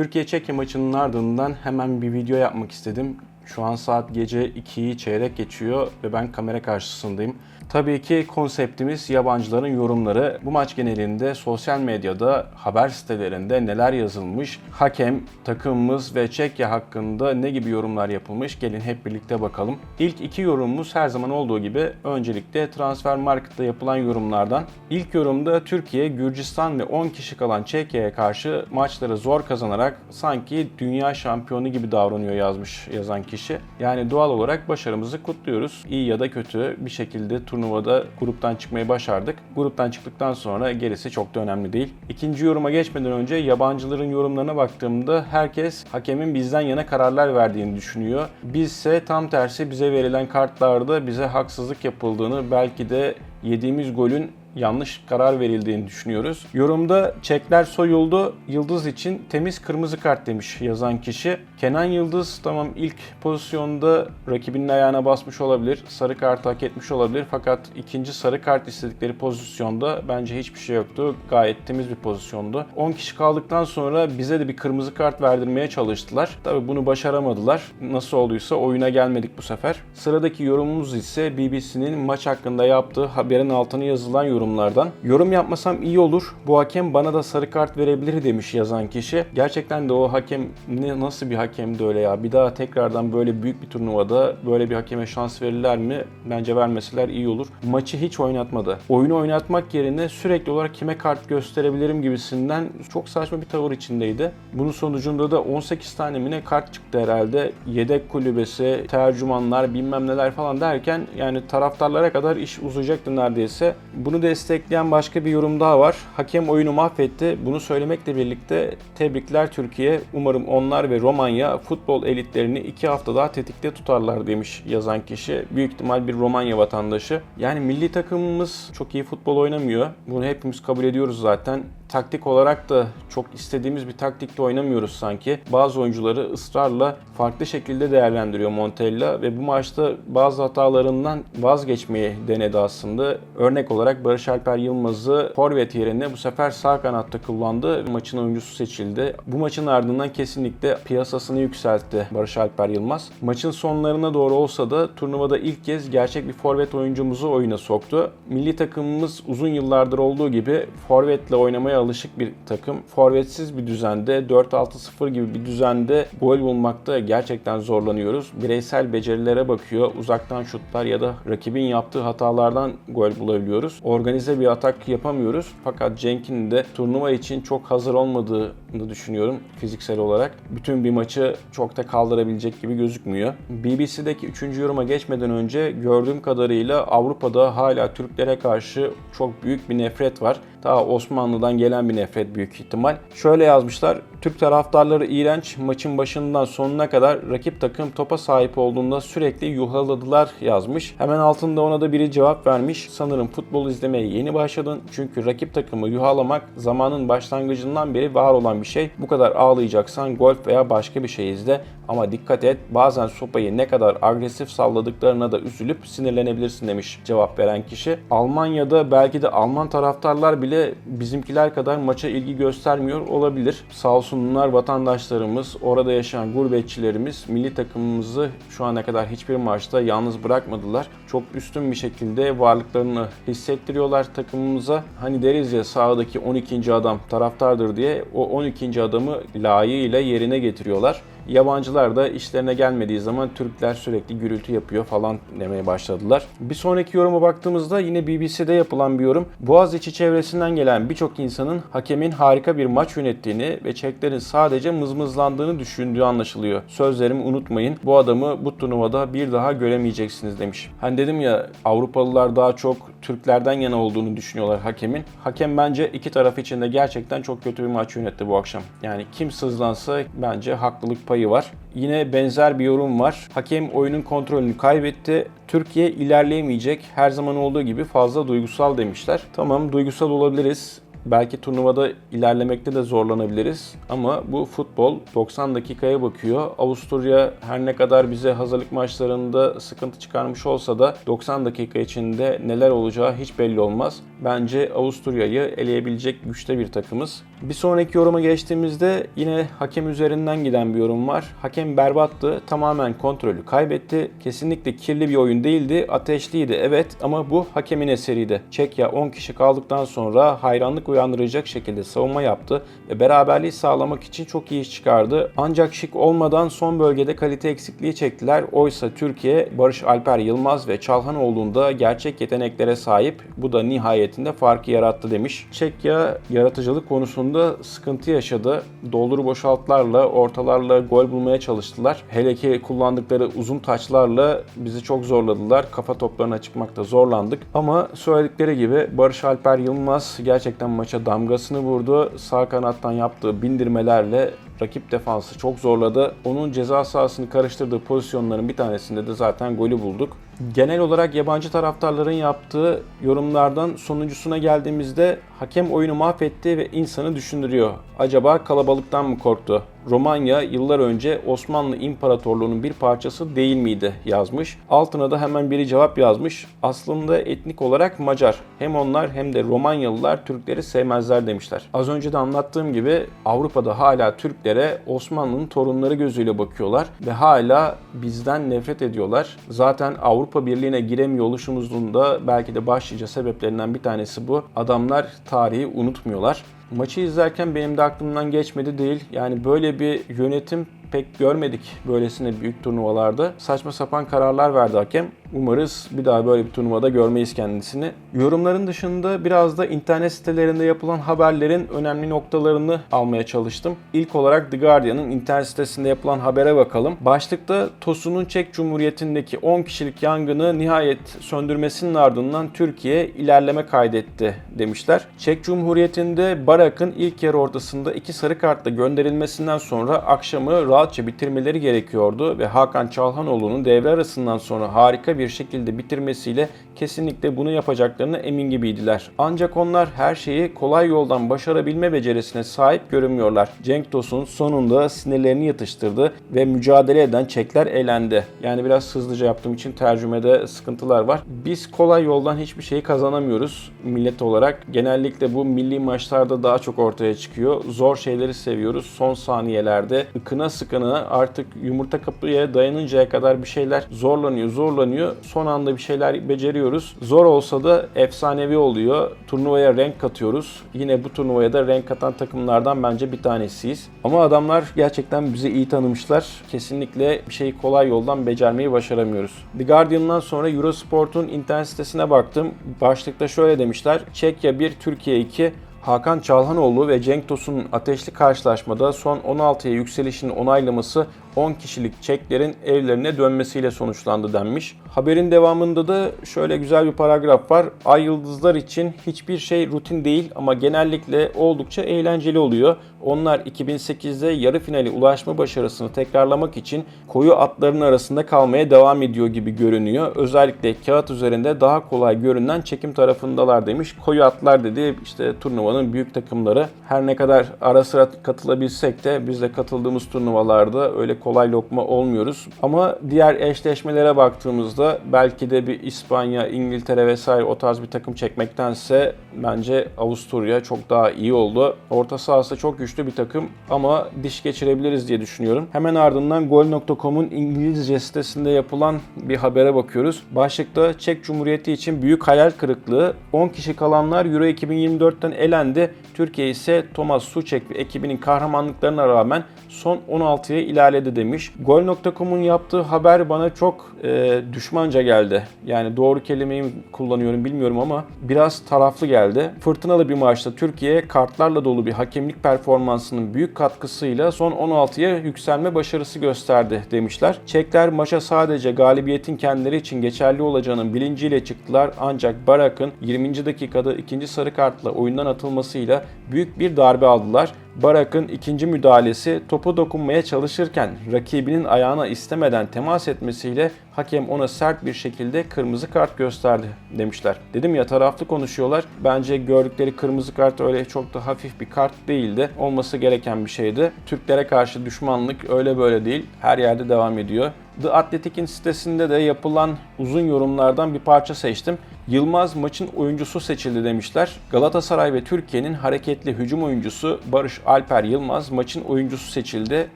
Türkiye-Çekya maçının ardından hemen bir video yapmak istedim. Şu an saat gece 2'yi çeyrek geçiyor ve ben kamera karşısındayım. Tabii ki konseptimiz yabancıların yorumları. Bu maç genelinde sosyal medyada, haber sitelerinde neler yazılmış, hakem, takımımız ve Çekya hakkında ne gibi yorumlar yapılmış gelin hep birlikte bakalım. İlk iki yorumumuz her zaman olduğu gibi öncelikle Transfer Market'ta yapılan yorumlardan. İlk yorumda Türkiye, Gürcistan ve 10 kişi kalan Çekya'ya karşı maçları zor kazanarak sanki dünya şampiyonu gibi davranıyor yazmış yazan kişi. Yani doğal olarak başarımızı kutluyoruz. İyi ya da kötü bir şekilde turnuvada gruptan çıkmayı başardık. Gruptan çıktıktan sonra gerisi çok da önemli değil. İkinci yoruma geçmeden önce yabancıların yorumlarına baktığımda herkes hakemin bizden yana kararlar verdiğini düşünüyor. Bizse tam tersi bize verilen kartlarda bize haksızlık yapıldığını belki de yediğimiz golün yanlış karar verildiğini düşünüyoruz. Yorumda çekler soyuldu. Yıldız için temiz kırmızı kart demiş yazan kişi. Kenan Yıldız tamam ilk pozisyonda rakibinin ayağına basmış olabilir. Sarı kart hak etmiş olabilir. Fakat ikinci sarı kart istedikleri pozisyonda bence hiçbir şey yoktu. Gayet temiz bir pozisyondu. 10 kişi kaldıktan sonra bize de bir kırmızı kart verdirmeye çalıştılar. Tabi bunu başaramadılar. Nasıl olduysa oyuna gelmedik bu sefer. Sıradaki yorumumuz ise BBC'nin maç hakkında yaptığı haberin altına yazılan yorumlardan. Yorum yapmasam iyi olur. Bu hakem bana da sarı kart verebilir demiş yazan kişi. Gerçekten de o hakem ne, nasıl bir hakemdi öyle ya. Bir daha tekrardan böyle büyük bir turnuvada böyle bir hakeme şans verirler mi? Bence vermeseler iyi olur. Maçı hiç oynatmadı. Oyunu oynatmak yerine sürekli olarak kime kart gösterebilirim gibisinden çok saçma bir tavır içindeydi. Bunun sonucunda da 18 tane mi ne kart çıktı herhalde. Yedek kulübesi, tercümanlar bilmem neler falan derken yani taraftarlara kadar iş uzayacaktı neredeyse. Bunu destekleyen başka bir yorum daha var. Hakem oyunu mahvetti. Bunu söylemekle birlikte tebrikler Türkiye. Umarım onlar ve Romanya futbol elitlerini iki hafta daha tetikte tutarlar demiş yazan kişi. Büyük ihtimal bir Romanya vatandaşı. Yani milli takımımız çok iyi futbol oynamıyor. Bunu hepimiz kabul ediyoruz zaten taktik olarak da çok istediğimiz bir taktikte oynamıyoruz sanki. Bazı oyuncuları ısrarla farklı şekilde değerlendiriyor Montella ve bu maçta bazı hatalarından vazgeçmeyi denedi aslında. Örnek olarak Barış Alper Yılmaz'ı forvet yerine bu sefer sağ kanatta kullandı. Maçın oyuncusu seçildi. Bu maçın ardından kesinlikle piyasasını yükseltti Barış Alper Yılmaz. Maçın sonlarına doğru olsa da turnuvada ilk kez gerçek bir forvet oyuncumuzu oyuna soktu. Milli takımımız uzun yıllardır olduğu gibi forvetle oynamaya alışık bir takım. Forvetsiz bir düzende 4-6-0 gibi bir düzende gol bulmakta gerçekten zorlanıyoruz. Bireysel becerilere bakıyor. Uzaktan şutlar ya da rakibin yaptığı hatalardan gol bulabiliyoruz. Organize bir atak yapamıyoruz. Fakat Cenk'in de turnuva için çok hazır olmadığını düşünüyorum fiziksel olarak. Bütün bir maçı çok da kaldırabilecek gibi gözükmüyor. BBC'deki 3. yoruma geçmeden önce gördüğüm kadarıyla Avrupa'da hala Türklere karşı çok büyük bir nefret var. Ta Osmanlı'dan gelen bir nefret büyük ihtimal. Şöyle yazmışlar. Türk taraftarları iğrenç. Maçın başından sonuna kadar rakip takım topa sahip olduğunda sürekli yuhaladılar yazmış. Hemen altında ona da biri cevap vermiş. Sanırım futbol izlemeye yeni başladın. Çünkü rakip takımı yuhalamak zamanın başlangıcından beri var olan bir şey. Bu kadar ağlayacaksan golf veya başka bir şey izle. Ama dikkat et bazen sopayı ne kadar agresif salladıklarına da üzülüp sinirlenebilirsin demiş cevap veren kişi. Almanya'da belki de Alman taraftarlar bile bizimkiler kadar maça ilgi göstermiyor olabilir. Sağ olsunlar vatandaşlarımız, orada yaşayan gurbetçilerimiz milli takımımızı şu ana kadar hiçbir maçta yalnız bırakmadılar. Çok üstün bir şekilde varlıklarını hissettiriyorlar takımımıza. Hani deriz ya sahadaki 12. adam taraftardır diye o 12. adamı layığıyla yerine getiriyorlar. Yabancılar da işlerine gelmediği zaman Türkler sürekli gürültü yapıyor falan demeye başladılar. Bir sonraki yoruma baktığımızda yine BBC'de yapılan bir yorum. Boğaziçi çevresinden gelen birçok insanın hakemin harika bir maç yönettiğini ve Çeklerin sadece mızmızlandığını düşündüğü anlaşılıyor. Sözlerimi unutmayın. Bu adamı bu turnuvada bir daha göremeyeceksiniz demiş. Hani dedim ya Avrupalılar daha çok Türklerden yana olduğunu düşünüyorlar hakemin. Hakem bence iki taraf için de gerçekten çok kötü bir maç yönetti bu akşam. Yani kim sızlansa bence haklılık payı var. Yine benzer bir yorum var. Hakem oyunun kontrolünü kaybetti. Türkiye ilerleyemeyecek. Her zaman olduğu gibi fazla duygusal demişler. Tamam duygusal olabiliriz belki turnuvada ilerlemekte de zorlanabiliriz. Ama bu futbol 90 dakikaya bakıyor. Avusturya her ne kadar bize hazırlık maçlarında sıkıntı çıkarmış olsa da 90 dakika içinde neler olacağı hiç belli olmaz. Bence Avusturya'yı eleyebilecek güçte bir takımız. Bir sonraki yoruma geçtiğimizde yine hakem üzerinden giden bir yorum var. Hakem berbattı. Tamamen kontrolü kaybetti. Kesinlikle kirli bir oyun değildi. Ateşliydi evet ama bu hakemin eseriydi. Çekya 10 kişi kaldıktan sonra hayranlık uyandıracak şekilde savunma yaptı ve beraberliği sağlamak için çok iyi iş çıkardı. Ancak şık olmadan son bölgede kalite eksikliği çektiler. Oysa Türkiye Barış Alper Yılmaz ve Çalhanoğlu'nda gerçek yeteneklere sahip. Bu da nihayetinde farkı yarattı demiş. Çekya yaratıcılık konusunda sıkıntı yaşadı. Doldur boşaltlarla, ortalarla gol bulmaya çalıştılar. Hele ki kullandıkları uzun taçlarla bizi çok zorladılar. Kafa toplarına çıkmakta zorlandık. Ama söyledikleri gibi Barış Alper Yılmaz gerçekten maça damgasını vurdu. Sağ kanattan yaptığı bindirmelerle rakip defansı çok zorladı. Onun ceza sahasını karıştırdığı pozisyonların bir tanesinde de zaten golü bulduk. Genel olarak yabancı taraftarların yaptığı yorumlardan sonuncusuna geldiğimizde hakem oyunu mahvetti ve insanı düşündürüyor. Acaba kalabalıktan mı korktu? Romanya yıllar önce Osmanlı İmparatorluğu'nun bir parçası değil miydi yazmış. Altına da hemen biri cevap yazmış. Aslında etnik olarak Macar. Hem onlar hem de Romanyalılar Türkleri sevmezler demişler. Az önce de anlattığım gibi Avrupa'da hala Türklere Osmanlı'nın torunları gözüyle bakıyorlar ve hala bizden nefret ediyorlar. Zaten Avrupa Birliği'ne giremiyor oluşumuzun da belki de başlıca sebeplerinden bir tanesi bu. Adamlar tarihi unutmuyorlar. Maçı izlerken benim de aklımdan geçmedi değil. Yani böyle bir yönetim pek görmedik böylesine büyük turnuvalarda. Saçma sapan kararlar verdi hakem. Umarız bir daha böyle bir turnuvada görmeyiz kendisini. Yorumların dışında biraz da internet sitelerinde yapılan haberlerin önemli noktalarını almaya çalıştım. İlk olarak The Guardian'ın internet sitesinde yapılan habere bakalım. Başlıkta Tosun'un Çek Cumhuriyeti'ndeki 10 kişilik yangını nihayet söndürmesinin ardından Türkiye ilerleme kaydetti demişler. Çek Cumhuriyeti'nde Barak'ın ilk yarı ortasında iki sarı kartla gönderilmesinden sonra akşamı rahatça bitirmeleri gerekiyordu ve Hakan Çalhanoğlu'nun devre arasından sonra harika bir şekilde bitirmesiyle kesinlikle bunu yapacaklarına emin gibiydiler. Ancak onlar her şeyi kolay yoldan başarabilme becerisine sahip görünmüyorlar. Cenk Tosun sonunda sinirlerini yatıştırdı ve mücadele eden Çekler elendi. Yani biraz hızlıca yaptığım için tercümede sıkıntılar var. Biz kolay yoldan hiçbir şeyi kazanamıyoruz millet olarak. Genellikle bu milli maçlarda daha çok ortaya çıkıyor. Zor şeyleri seviyoruz. Son saniyelerde ıkına sıkına artık yumurta kapıya dayanıncaya kadar bir şeyler zorlanıyor, zorlanıyor. Son anda bir şeyler beceriyoruz. Zor olsa da efsanevi oluyor. Turnuvaya renk katıyoruz. Yine bu turnuvaya da renk katan takımlardan bence bir tanesiyiz. Ama adamlar gerçekten bizi iyi tanımışlar. Kesinlikle bir şeyi kolay yoldan becermeyi başaramıyoruz. The Guardian'dan sonra Eurosport'un internet sitesine baktım. Başlıkta şöyle demişler. Çekya 1, Türkiye 2, Hakan Çalhanoğlu ve Cenk Tosun'un ateşli karşılaşmada son 16'ya yükselişini onaylaması 10 kişilik Çeklerin evlerine dönmesiyle sonuçlandı denmiş. Haberin devamında da şöyle güzel bir paragraf var. Ay yıldızlar için hiçbir şey rutin değil ama genellikle oldukça eğlenceli oluyor. Onlar 2008'de yarı finali ulaşma başarısını tekrarlamak için koyu atların arasında kalmaya devam ediyor gibi görünüyor. Özellikle kağıt üzerinde daha kolay görünen çekim tarafındalar demiş. Koyu atlar dedi işte turnuvanın büyük takımları. Her ne kadar ara sıra katılabilsek de biz de katıldığımız turnuvalarda öyle kolay lokma olmuyoruz. Ama diğer eşleşmelere baktığımızda belki de bir İspanya, İngiltere vesaire o tarz bir takım çekmektense bence Avusturya çok daha iyi oldu. Orta sahası çok güçlü bir takım ama diş geçirebiliriz diye düşünüyorum. Hemen ardından Gol.com'un İngilizce sitesinde yapılan bir habere bakıyoruz. Başlıkta Çek Cumhuriyeti için büyük hayal kırıklığı. 10 kişi kalanlar Euro 2024'ten elendi. Türkiye ise Thomas Suçek ve ekibinin kahramanlıklarına rağmen son 16'ya ilerledi demiş. Gol.com'un yaptığı haber bana çok e, düşmanca geldi. Yani doğru kelimeyi kullanıyorum bilmiyorum ama biraz taraflı geldi. Fırtınalı bir maçta Türkiye kartlarla dolu bir hakemlik performansının büyük katkısıyla son 16'ya yükselme başarısı gösterdi demişler. Çekler maça sadece galibiyetin kendileri için geçerli olacağının bilinciyle çıktılar ancak Barak'ın 20. dakikada ikinci sarı kartla oyundan atılmasıyla büyük bir darbe aldılar. Barak'ın ikinci müdahalesi topu dokunmaya çalışırken rakibinin ayağına istemeden temas etmesiyle hakem ona sert bir şekilde kırmızı kart gösterdi demişler. Dedim ya taraflı konuşuyorlar. Bence gördükleri kırmızı kart öyle çok da hafif bir kart değildi. Olması gereken bir şeydi. Türklere karşı düşmanlık öyle böyle değil. Her yerde devam ediyor. The Athletic'in sitesinde de yapılan uzun yorumlardan bir parça seçtim. Yılmaz maçın oyuncusu seçildi demişler. Galatasaray ve Türkiye'nin hareketli hücum oyuncusu Barış Alper Yılmaz maçın oyuncusu seçildi.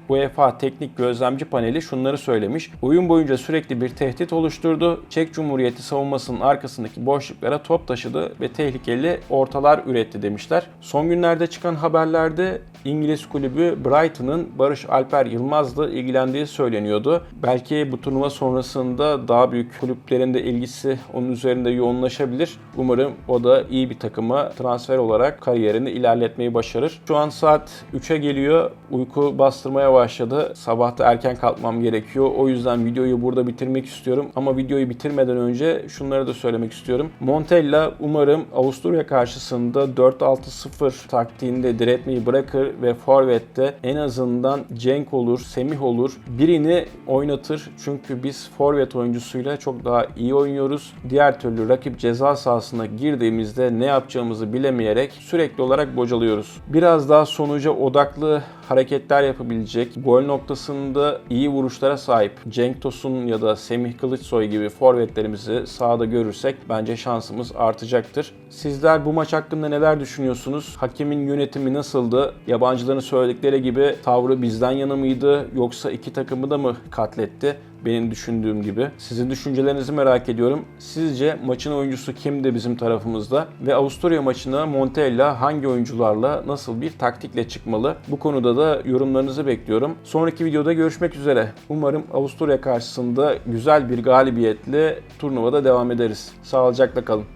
UEFA Teknik Gözlemci Paneli şunları söylemiş. Oyun boyunca sürekli bir tehdit oluşturdu. Çek Cumhuriyeti savunmasının arkasındaki boşluklara top taşıdı ve tehlikeli ortalar üretti demişler. Son günlerde çıkan haberlerde İngiliz kulübü Brighton'ın Barış Alper Yılmaz'la ilgilendiği söyleniyordu. Belki bu turnuva sonrasında daha büyük kulüplerin de ilgisi onun üzerinde yoğunlaşabilir. Umarım o da iyi bir takıma transfer olarak kariyerini ilerletmeyi başarır. Şu an saat 3'e geliyor. Uyku bastırmaya başladı. Sabahta erken kalkmam gerekiyor. O yüzden videoyu burada bitirmek istiyorum. Ama videoyu bitirmeden önce şunları da söylemek istiyorum. Montella umarım Avusturya karşısında 4-6-0 taktiğinde diretmeyi bırakır ve forvette en azından Cenk olur, Semih olur. Birini oynatır. Çünkü biz forvet oyuncusuyla çok daha iyi oynuyoruz. Diğer türlü rakip ceza sahasına girdiğimizde ne yapacağımızı bilemeyerek sürekli olarak bocalıyoruz. Biraz daha sonuca odaklı hareketler yapabilecek, gol noktasında iyi vuruşlara sahip Cenk Tosun ya da Semih Kılıçsoy gibi forvetlerimizi sahada görürsek bence şansımız artacaktır. Sizler bu maç hakkında neler düşünüyorsunuz? Hakemin yönetimi nasıldı? Yabancıların söyledikleri gibi tavrı bizden yana mıydı yoksa iki takımı da mı katletti? benim düşündüğüm gibi. Sizin düşüncelerinizi merak ediyorum. Sizce maçın oyuncusu kimdi bizim tarafımızda? Ve Avusturya maçına Montella hangi oyuncularla nasıl bir taktikle çıkmalı? Bu konuda da yorumlarınızı bekliyorum. Sonraki videoda görüşmek üzere. Umarım Avusturya karşısında güzel bir galibiyetle turnuvada devam ederiz. Sağlıcakla kalın.